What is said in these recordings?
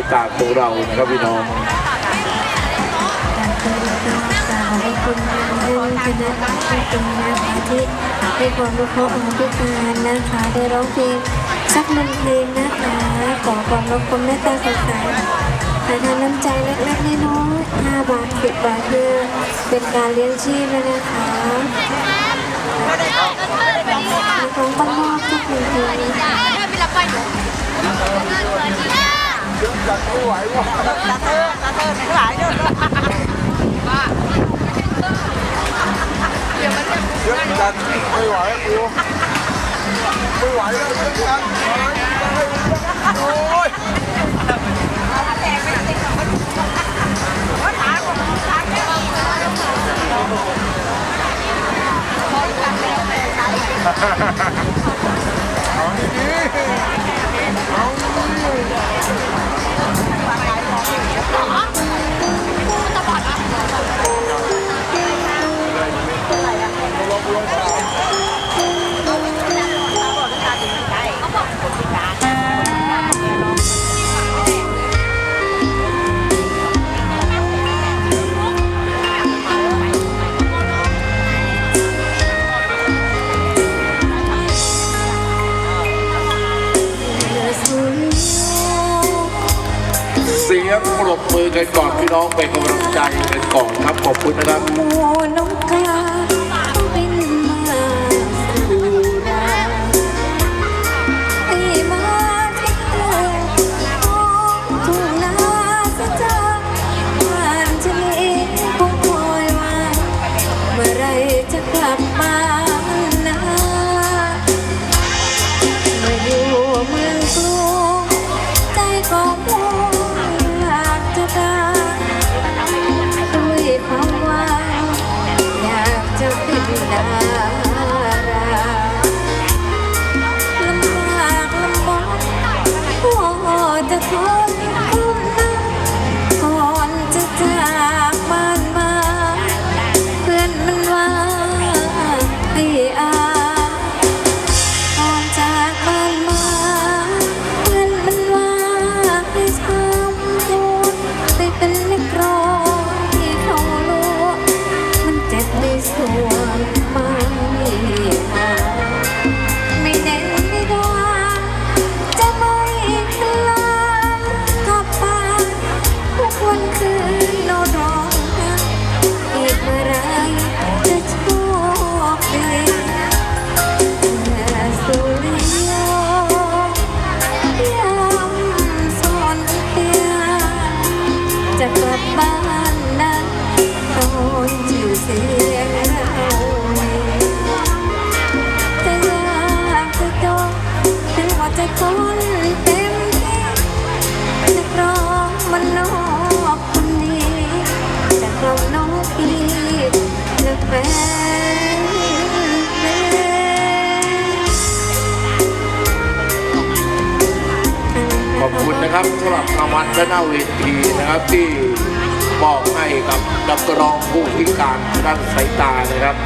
ายตาของเรานะครับพี่น้องการเป็นรักษาให้คนรุ่งคณะที่เป็นที่ให้ความรู้เพราะของพิกงารนะคะได้ร้องเพลงสักหนึ่งเพลงนะคะขอความรักความเมตตาสดใสแต่ทานน้ำใจเล็กๆน้อยๆ5บาท10บาทเพื่อเป็นการเลี้ยงชีพนะคะของบ้านนอกสักหนึ่งเพลงจัดไม่ไหวกูไม่ไหวแล้วเพื่อ เสียงปรบมือกันก่อนพี่น้องเป็นกำลังใจกันก่อนครับขอบคุณนะครับ โมนกกา วนไม่หาไม่เน้นไม่ดาจะไม่คลางกลับบ้านทุกวันคืนนอน ขอบคุณนะครับสำหรับรางวัลด้านหน้าเวทีนะครับที่มอบให้กับนักร้องผู้พิการด้านสายตานะครับ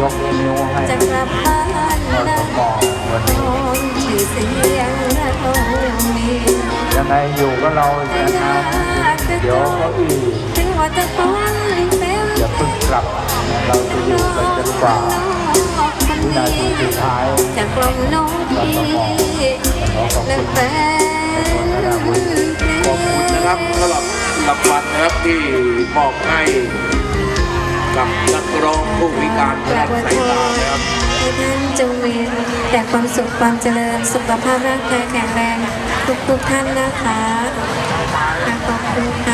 ยกนิ้วให้จะกลับบ้านอนะสมวันนี้คนชื่อเสียงต้องมียังไงอยู่กับเราอีกนานเดี๋ยวก้าอี้ถึงว่าจะต้องเต็มอย่าเพิ่งกลับ เราจะอยู่กันจนกว่าวินาทีสุดท้ายจะกล่อมน้องพี่อขอบและคุณแฟน ครับสำหรับรางวัลนะครับที่มอบให้กับนักร้องผู้พิการกราบวันพ่อนะครับท่านจงมีแต่ความสุขความเจริญสุขภาพร่างกายแข็งแรงทุกท่านนะคะขอบคุณ